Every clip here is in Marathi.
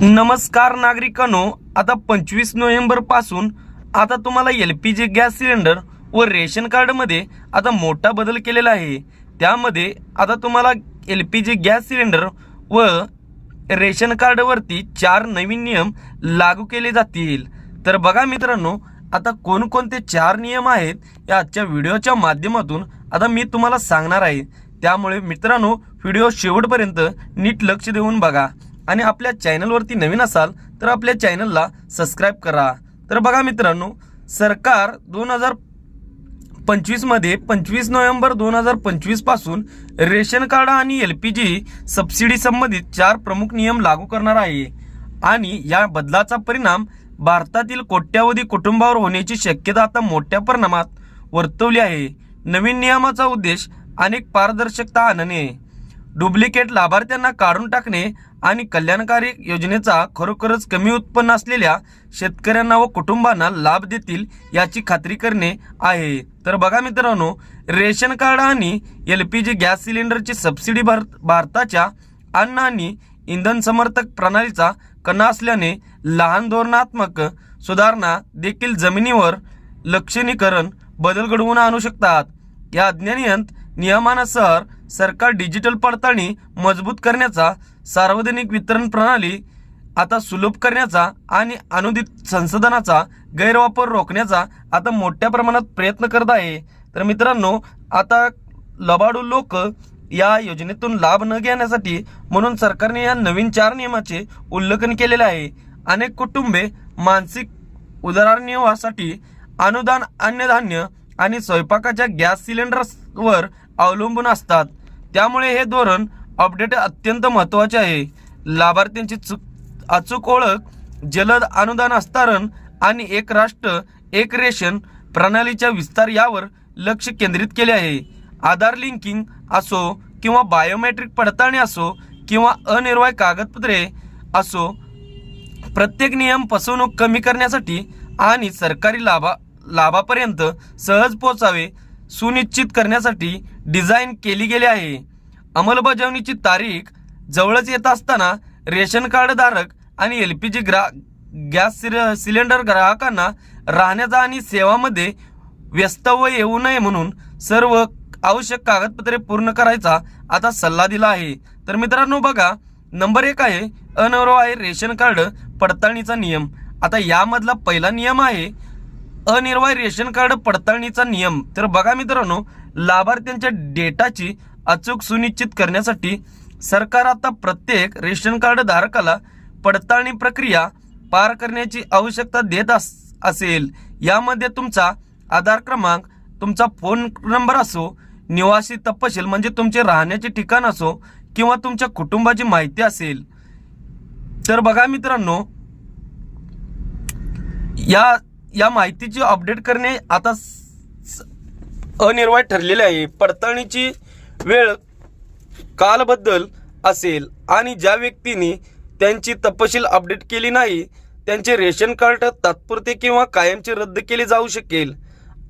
नमस्कार नागरिकांनो आता पंचवीस नोव्हेंबरपासून आता तुम्हाला L P G gas cylinder व रेशन कार्डमध्ये आता मोठा बदल केलेला आहे. त्यामध्ये आता तुम्हाला L P G gas cylinder व रेशन कार्डवरती चार नवीन नियम लागू केले जातील. तर बघा मित्रांनो आता कोणकोणते चार नियम आहेत या आजच्या व्हिडिओच्या माध्यमातून आता मी तुम्हाला सांगणार आहे. त्यामुळे मित्रांनो व्हिडिओ शेवटपर्यंत नीट लक्ष देऊन बघा. आणि आपल्या चॅनलवरती नवीन असाल तर आपल्या चॅनलला सबस्क्राईब करा. तर बघा मित्रांनो सरकार दोन हजार पंचवीसमध्ये पंचवीस नोव्हेंबर दोन हजार पंचवीसपासून रेशन कार्ड आणि एल पी जी सबसिडी संबंधित चार प्रमुख नियम लागू करणार आहे. आणि या बदलाचा परिणाम भारतातील कोट्यावधी कुटुंबावर होण्याची शक्यता आता मोठ्या प्रमाणात वर्तवली आहे. नवीन नियमाचा उद्देश अनेक पारदर्शकता आणणे. डुप्लिकेट लाभार्थ्यांना काढून टाकणे आणि कल्याणकारी योजनेचा खरोखरच कमी उत्पन्न असलेल्या शेतकऱ्यांना व कुटुंबांना लाभ देतील याची खात्री करणे आहे. तर बघा मित्रांनो रेशन कार्ड आणि एल पी जी गॅस सिलेंडरची सबसिडी भर भारताच्या अन्न आणि इंधन समर्थक प्रणालीचा कणा असल्याने लहान धोरणात्मक सुधारणा देखील जमिनीवर लक्षणीकरण बदल घडवून आणू शकतात. या अज्ञानियंत नियमानुसार सरकार डिजिटल पडताळणी मजबूत करण्याचा सार्वजनिक वितरण प्रणाली आता सुलभ करण्याचा आणि अनुदित संसाधनाचा गैरवापर रोखण्याचा आता मोठ्या प्रमाणात प्रयत्न करत आहे. तर मित्रांनो आता लबाडू लोक या योजनेतून लाभ न घेण्यासाठी म्हणून सरकारने या नवीन चार नियमाचे उल्लंघन केलेले आहे. अनेक कुटुंबे मानसिक उदरनिर्वाहासाठी अनुदान अन्नधान्य आणि स्वयंपाकाच्या गॅस सिलेंडर्सवर अवलंबून असतात. त्यामुळे हे धोरण अपडेट अत्यंत महत्त्वाचे आहे. लाभार्थ्यांची चूक अचूक ओळख जलद अनुदान हस्तारण आणि एक राष्ट्र एक रेशन प्रणालीच्या विस्तार यावर लक्ष केंद्रित केले आहे. आधार लिंकिंग असो किंवा बायोमेट्रिक पडताळणी असो किंवा अनिर्वाय कागदपत्रे असो प्रत्येक नियम फसवणूक कमी करण्यासाठी आणि सरकारी लाभा लाभापर्यंत सहज पोचावे सुनिश्चित करण्यासाठी डिझाईन केली गेली आहे. अंमलबजावणीची तारीख जवळच येत असताना रेशन कार्ड धारक आणि एल पी जी ग्रा गॅस सिलेंडर ग्राहकांना राहण्याचा आणि सेवामध्ये व्यस्तव्य येऊ नये म्हणून सर्व आवश्यक कागदपत्रे पूर्ण करायचा आता सल्ला दिला आहे. तर मित्रांनो बघा नंबर एक आहे अनवरवाय रेशन कार्ड पडताळणीचा नियम. आता यामधला पहिला नियम आहे अनिर्वाय रेशन कार्ड पडताळणीचा नियम. तर बघा मित्रांनो लाभार्थ्यांच्या डेटाची अचूक सुनिश्चित करण्यासाठी सरकार आता प्रत्येक रेशन कार्ड धारकाला पडताळणी प्रक्रिया पार करण्याची आवश्यकता देत अस असेल. यामध्ये तुमचा आधार क्रमांक तुमचा फोन नंबर असो निवासी तपशील म्हणजे तुमचे राहण्याचे ठिकाण असो किंवा तुमच्या कुटुंबाची माहिती असेल. तर बघा मित्रांनो या या माहितीची अपडेट करणे आता अनिर्वाय ठरलेले आहे. पडताळणीची वेळ कालबद्दल असेल आणि ज्या व्यक्तींनी त्यांची तपशील अपडेट केली नाही त्यांचे रेशन कार्ड तात्पुरते किंवा कायमचे रद्द केले जाऊ शकेल.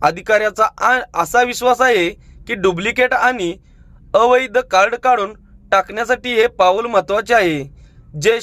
अधिकाऱ्याचा आ- असा विश्वास आहे की डुप्लिकेट आणि अवैध कार्ड काढून टाकण्यासाठी हे पाऊल महत्त्वाचे आहे. जे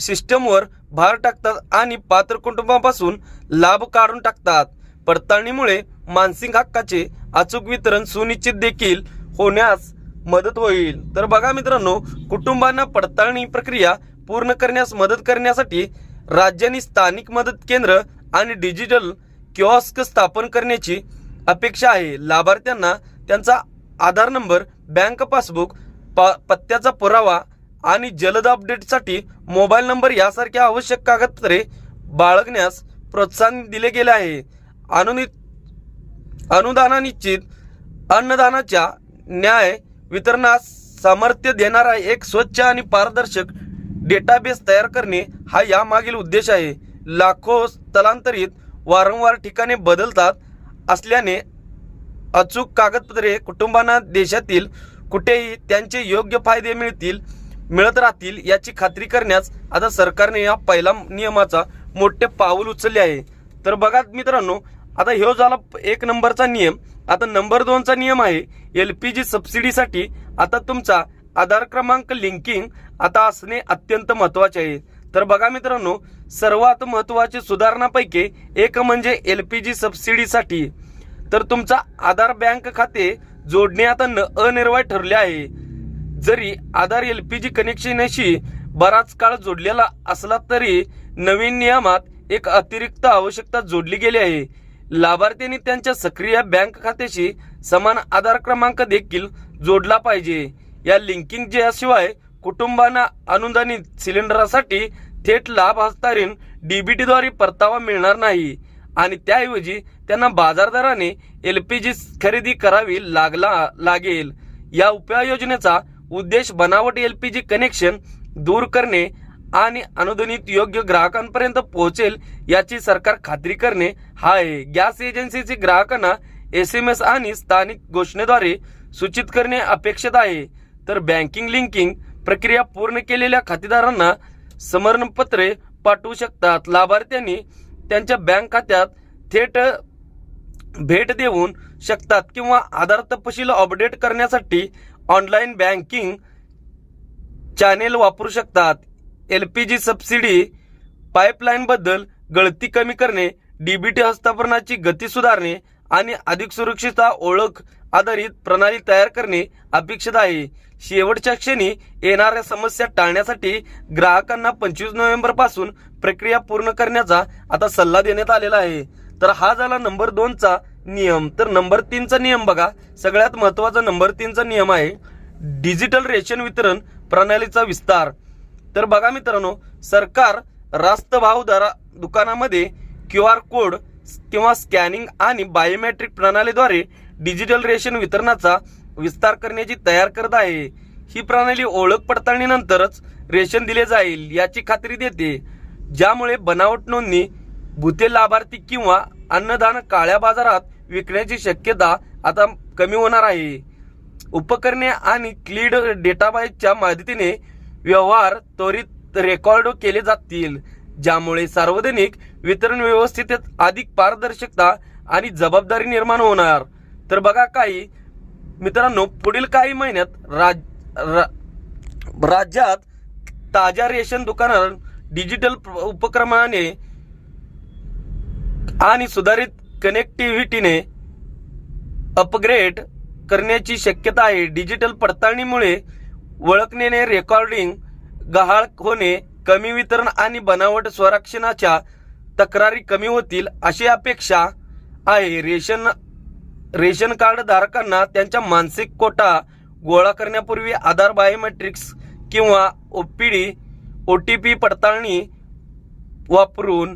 सिस्टमवर भार टाकतात आणि पात्र कुटुंबापासून लाभ काढून टाकतात. पडताळणीमुळे मानसिक हक्काचे अचूक वितरण सुनिश्चित देखील होण्यास मदत होईल. तर बघा मित्रांनो कुटुंबांना पडताळणी प्रक्रिया पूर्ण करण्यास मदत करण्यासाठी राज्यांनी स्थानिक मदत केंद्र आणि डिजिटल किऑस्क स्थापन करण्याची अपेक्षा आहे. लाभार्थ्यांना त्यांचा आधार नंबर बँक पासबुक पा पत्त्याचा पुरावा आणि जलद अपडेटसाठी मोबाईल नंबर यासारख्या आवश्यक कागदपत्रे बाळगण्यास प्रोत्साहन दिले गेले आहे. अनुदानानिश्चित अन्नदानाच्या न्याय वितरणास सामर्थ्य देणारा एक स्वच्छ आणि पारदर्शक डेटाबेस तयार करणे हा यामागील उद्देश आहे. लाखो स्थलांतरित वारंवार ठिकाणे बदलतात असल्याने अचूक कागदपत्रे कुटुंबांना देशातील कुठेही त्यांचे योग्य फायदे मिळतील मिळत राहतील याची खात्री करण्यास आता सरकारने या पहिला नियमाचा मोठे पाऊल उचलले आहे. तर बघा मित्रांनो आता ह्यो झाला एक नंबरचा नियम. आता नंबर दोनचा नियम आहे एल पी जी सबसिडीसाठी आता तुमचा आधार क्रमांक लिंकिंग आता असणे अत्यंत महत्त्वाचे आहे. तर बघा मित्रांनो सर्वात महत्वाची सुधारणापैकी एक म्हणजे एल पी जी सबसिडीसाठी. तर तुमचा आधार बँक खाते जोडणे आता न अनिर्वाय ठरले आहे. जरी आधार एल पी जी कनेक्शनशी बराच काळ जोडलेला असला तरी नवीन नियमात एक अतिरिक्त आवश्यकता जोडली गेली आहे. लाभार्थ्यांनी त्यांच्या सक्रिय बँक खात्याशी समान आधार क्रमांक देखील जोडला पाहिजे. या लिंकिंग शिवाय कुटुंबांना अनुदानित सिलेंडरसाठी थेट लाभ हस्तारीन डीबीटीद्वारे परतावा मिळणार नाही आणि त्याऐवजी त्यांना बाजारदराने जी खरेदी करावी लागला लागेल. या उपाययोजनेचा उद्देश बनावट एल पी जी कनेक्शन दूर करणे आणि अनुदानित योग्य ग्राहकांपर्यंत पोहोचेल याची सरकार खात्री करणे हा आहे. गॅस एजन्सीचे ग्राहकांना एस एम एस आणि स्थानिक घोषणेद्वारे सूचित करणे अपेक्षित आहे. तर बँकिंग लिंकिंग प्रक्रिया पूर्ण केलेल्या खातेदारांना समरणपत्रे पाठवू शकतात. लाभार्थ्यांनी त्यांच्या बँक खात्यात थेट भेट देऊन शकतात किंवा आधार तपशील अपडेट करण्यासाठी ऑनलाईन बँकिंग चॅनेल वापरू शकतात. एल पी जी सबसिडी पाईपलाईनबद्दल गळती कमी करणे डीबीटी हस्तांतरणाची गती सुधारणे आणि अधिक सुरक्षितता ओळख आधारित प्रणाली तयार करणे अपेक्षित आहे शेवटच्या क्षणी येणाऱ्या समस्या टाळण्यासाठी ग्राहकांना पंचवीस नोव्हेंबरपासून प्रक्रिया पूर्ण करण्याचा आता सल्ला देण्यात आलेला आहे. तर हा झाला नंबर दोनचा नियम. तर नंबर तीनचा नियम बघा. सगळ्यात महत्त्वाचा नंबर तीनचा नियम आहे डिजिटल रेशन वितरण प्रणालीचा विस्तार. तर बघा मित्रांनो सरकार रास्त भाव दरा दुकानामध्ये क्यू आर कोड किंवा स्कॅनिंग आणि बायोमेट्रिक प्रणालीद्वारे डिजिटल रेशन वितरणाचा विस्तार करण्याची तयार करत आहे. ही प्रणाली ओळख पडताळणीनंतरच रेशन दिले जाईल याची खात्री देते. ज्यामुळे बनावट नोंदणी भूते लाभार्थी किंवा अन्नदान काळ्या बाजारात विकण्याची शक्यता आता कमी होणार आहे. उपकरणे आणि क्लीड डेटाबाईजच्या मदतीने व्यवहार त्वरित रेकॉर्ड केले जातील ज्यामुळे सार्वजनिक वितरण व्यवस्थेत अधिक पारदर्शकता आणि जबाबदारी निर्माण होणार. तर बघा काही मित्रांनो पुढील काही महिन्यात राज रा- राज्यात ताज्या रेशन दुकानात डिजिटल उपक्रमाने आणि सुधारित कनेक्टिव्हिटीने अपग्रेड करण्याची शक्यता आहे. डिजिटल पडताळणीमुळे वळखणेने रेकॉर्डिंग गहाळ होणे कमी वितरण आणि बनावट संरक्षणाच्या तक्रारी कमी होतील अशी अपेक्षा आहे. रेशन रेशन कार्ड धारकांना त्यांच्या मानसिक कोटा गोळा करण्यापूर्वी आधार बायोमेट्रिक्स किंवा ओपीडी ओ टी पी पडताळणी वापरून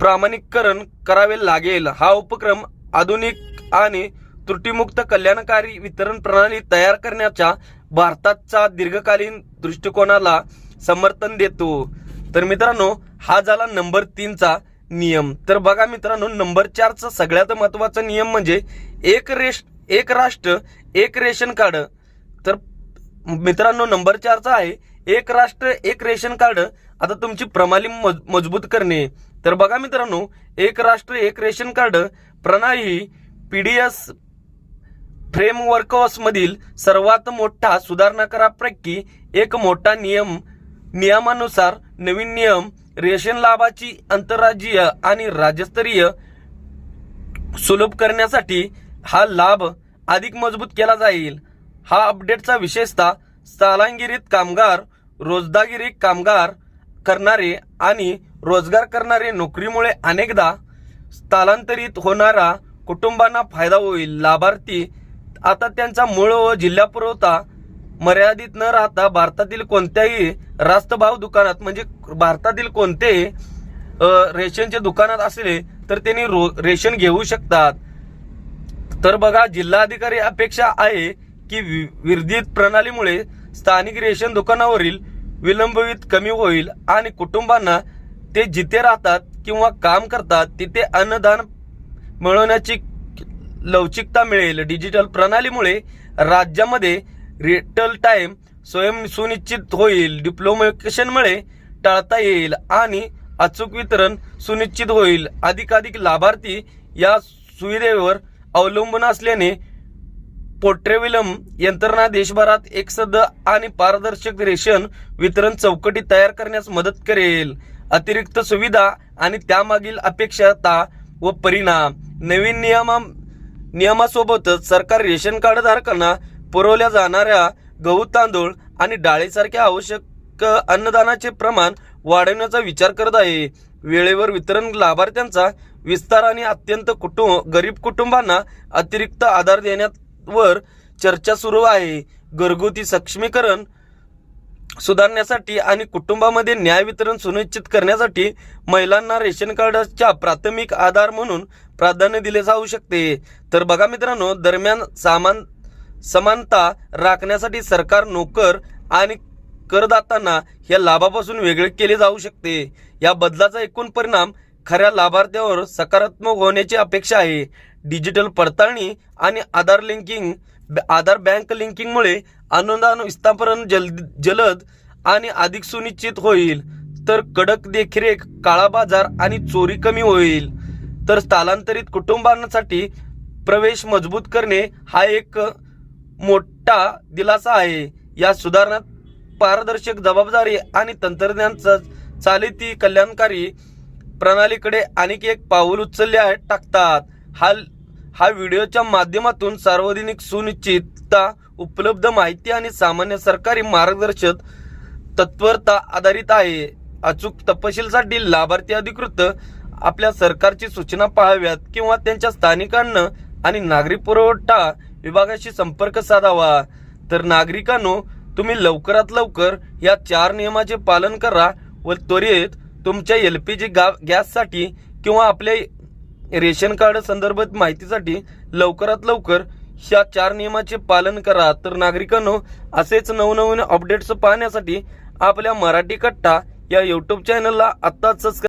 प्रामाणिककरण करावे लागेल. हा उपक्रम आधुनिक आणि त्रुटीमुक्त कल्याणकारी वितरण प्रणाली तयार करण्याच्या भारताचा दीर्घकालीन दृष्टिकोनाला समर्थन देतो. तर मित्रांनो हा झाला नंबर तीनचा नियम. तर बघा मित्रांनो नंबर चारचा सगळ्यात महत्त्वाचा नियम म्हणजे एक रेश एक राष्ट्र एक रेशन कार्ड. तर मित्रांनो नंबर चारचा आहे एक राष्ट्र एक रेशन कार्ड. आता तुमची प्रणाली मज- मजबूत करणे. तर बघा मित्रांनो एक राष्ट्र एक रेशन कार्ड. प्रणाली पी डी एस फ्रेमवर्कमधील सर्वात मोठा सुधारणा करापैकी एक मोठा नियम नियमानुसार नवीन नियम रेशन लाभाची आंतरराज्यीय आणि राज्यस्तरीय सुलभ करण्यासाठी हा लाभ अधिक मजबूत केला जाईल. हा अपडेटचा विशेषतः स्थलांगिरीत कामगार रोजदागिरी कामगार करणारे आणि रोजगार करणारे नोकरीमुळे अनेकदा स्थलांतरित होणारा कुटुंबांना फायदा होईल. लाभार्थी आता त्यांचा मूळ व जिल्हा पुरवठा मर्यादित न राहता भारतातील कोणत्याही रास्तभाव दुकानात म्हणजे भारतातील कोणतेही रेशनच्या रेशनचे दुकानात असले तर त्यांनी रो रेशन घेऊ शकतात. तर बघा जिल्हाधिकारी अपेक्षा आहे की वि- विर्धित प्रणालीमुळे स्थानिक रेशन दुकानावरील विलंबित कमी होईल आणि कुटुंबांना ते जिथे राहतात किंवा काम करतात तिथे अन्नदान मिळवण्याची लवचिकता मिळेल. डिजिटल प्रणालीमुळे राज्यामध्ये रिटल टाईम स्वयं सुनिश्चित होईल. डिप्लोमेशनमुळे टाळता येईल आणि अचूक वितरण सुनिश्चित होईल. अधिकाधिक लाभार्थी या सुविधेवर अवलंबून असल्याने पोट्रेविलम यंत्रणा देशभरात एकसद आणि पारदर्शक रेशन वितरण चौकटी तयार करण्यास मदत करेल. अतिरिक्त सुविधा आणि त्यामागील अपेक्षता व परिणाम. नवीन नियमा नियमासोबतच सरकार रेशन कार्ड धारकांना पुरवल्या जाणाऱ्या गहू तांदूळ आणि डाळीसारख्या आवश्यक अन्नदानाचे प्रमाण वाढवण्याचा विचार करत आहे. वेळेवर वितरण लाभार्थ्यांचा विस्तार आणि अत्यंत कुटुंब गरीब कुटुंबांना अतिरिक्त आधार देण्यावर चर्चा सुरू आहे. घरगुती सक्षमीकरण सुधारण्यासाठी आणि कुटुंबामध्ये न्याय वितरण सुनिश्चित करण्यासाठी महिलांना रेशन कार्डच्या प्राथमिक आधार म्हणून प्राधान्य दिले जाऊ शकते. तर बघा मित्रांनो दरम्यान सामान समानता राखण्यासाठी सरकार नोकर आणि करदातांना या लाभापासून वेगळे केले जाऊ शकते. या बदलाचा एकूण परिणाम खऱ्या लाभार्थ्यावर सकारात्मक होण्याची अपेक्षा आहे. डिजिटल पडताळणी आणि आधार लिंकिंग आधार बँक लिंकिंगमुळे अनुदान विस्थापन जल जलद आणि अधिक सुनिश्चित होईल. तर कडक देखरेख काळा बाजार आणि चोरी कमी होईल. तर स्थलांतरित कुटुंबांसाठी प्रवेश मजबूत करणे हा एक मोठा दिलासा आहे. या सुधारणात पारदर्शक जबाबदारी आणि तंत्रज्ञानचा चालीती चालिती कल्याणकारी प्रणालीकडे आणखी एक पाऊल उचलले टाकतात. हा हा व्हिडिओच्या माध्यमातून सार्वजनिक सुनिश्चितता उपलब्ध माहिती आणि सामान्य सरकारी मार्गदर्शक तत्वरता आधारित आहे. अचूक तपशीलसाठी लाभार्थी अधिकृत आपल्या सरकारची सूचना पाहाव्यात किंवा त्यांच्या स्थानिकांना आणि नागरी पुरवठा विभागाशी संपर्क साधावा. तर नागरिकांनो तुम्ही लवकरात लवकर या चार नियमाचे पालन करा व त्वरित तुमच्या एल पी जी गा गॅससाठी किंवा आपल्या रेशन कार्ड संदर्भात माहितीसाठी लवकरात लवकर या चार नियमाचे पालन करा. तर नागरिकांनो असेच नवनवीन अपडेट्स पाहण्यासाठी आपल्या मराठी कट्टा या यूट्यूब चॅनलला आत्ताच सबस्क्राईब